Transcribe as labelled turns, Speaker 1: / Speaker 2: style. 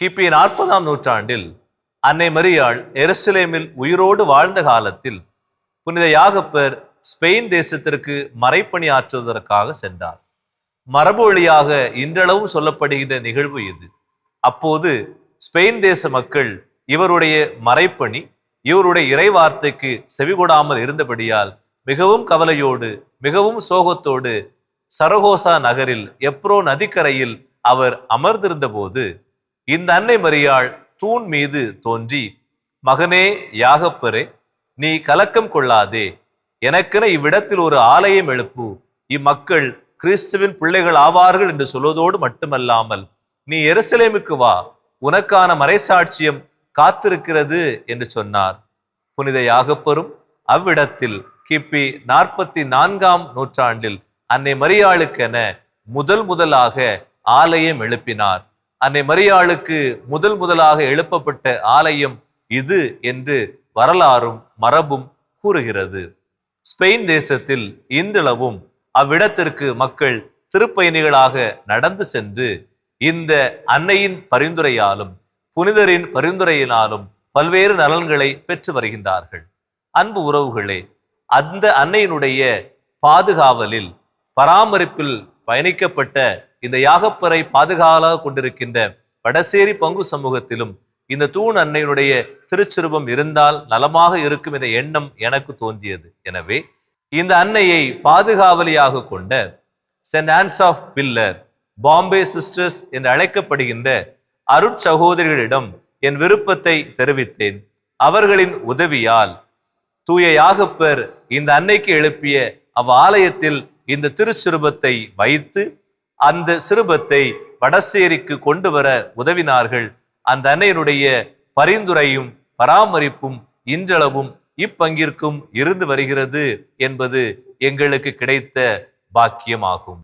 Speaker 1: கிபி நாற்பதாம் நூற்றாண்டில் அன்னை மரியாள் எருசலேமில் உயிரோடு வாழ்ந்த காலத்தில் புனித யாகப்பர் ஸ்பெயின் தேசத்திற்கு மறைப்பணி ஆற்றுவதற்காக சென்றார். மரபு வழியாக இன்றளவும் சொல்லப்படுகிற நிகழ்வு இது. அப்போது ஸ்பெயின் தேச மக்கள் இவருடைய மறைப்பணி இவருடைய இறைவார்த்தைக்கு செவிகொடாமல் இருந்தபடியால் மிகவும் கவலையோடு மிகவும் சோகத்தோடு சரகோசா நகரில் எப்ரோ நதிக்கரையில் அவர் அமர்ந்திருந்த போது இந்த அன்னை மரியாள் தூண் மீது தோன்றி மகனே யாகப்பரே நீ கலக்கம் கொள்ளாதே. எனக்கென இவ்விடத்தில் ஒரு ஆலயம் எழுப்பு. இம்மக்கள் கிறிஸ்துவின் பிள்ளைகள் ஆவார்கள் என்று சொல்வதோடு மட்டுமல்லாமல் நீ எருசலேமுக்கு வா. உனக்கான மறைசாட்சியம் காத்திருக்கிறது என்று சொன்னார். புனித யாகப்பரும் அவ்விடத்தில் கிபி நாற்பத்தி நான்காம் நூற்றாண்டில் அன்னை மரியாளுக்கென முதல் முதலாக ஆலயம் எழுப்பினார். அன்னை மரியாளுக்கு முதல் முதலாக எழுப்பப்பட்ட ஆலயம் இது என்று வரலாறும் மரபும் கூறுகிறது. ஸ்பெயின் தேசத்தில் இன்றளவும் அவ்விடத்திற்கு மக்கள் திருப்பயணிகளாக நடந்து சென்று இந்த அன்னையின் பரிந்துரையாலும் புனிதரின் பரிந்துரையினாலும் பல்வேறு நலன்களை பெற்று வருகின்றார்கள். அன்பு உறவுகளே அந்த அன்னையினுடைய பாதுகாவலில் பராமரிப்பில் பயணிக்கப்பட்ட இந்த யாகப்பறை பாதுகாவலாக கொண்டிருக்கின்ற வடசேரி பங்கு சமூகத்திலும் இந்த தூண் அன்னையினுடைய திருச்சிருபம் இருந்தால் நலமாக இருக்கும் என்ற எண்ணம் எனக்கு தோன்றியது. எனவே இந்த அன்னையை பாதுகாவலியாக கொண்ட saint Anne's of Pilar Bombay sisters என்று அழைக்கப்படுகின்ற அருட்சகோதரிகளிடம் என் விருப்பத்தை தெரிவித்தேன். அவர்களின் உதவியால் தூய யாகப்பர் இந்த அன்னைக்கு எழுப்பிய அவ் ஆலயத்தில் இந்த திருச்சிறுபத்தை வைத்து அந்த சிறுபத்தை வடசேரிக்கு கொண்டு வர உதவினார்கள். அந்த அன்னையினுடைய பரிந்துரையும் பராமரிப்பும் இன்றளவும் இப்பங்கிற்கும் இருந்து வருகிறது என்பது எங்களுக்கு கிடைத்த பாக்கியமாகும்.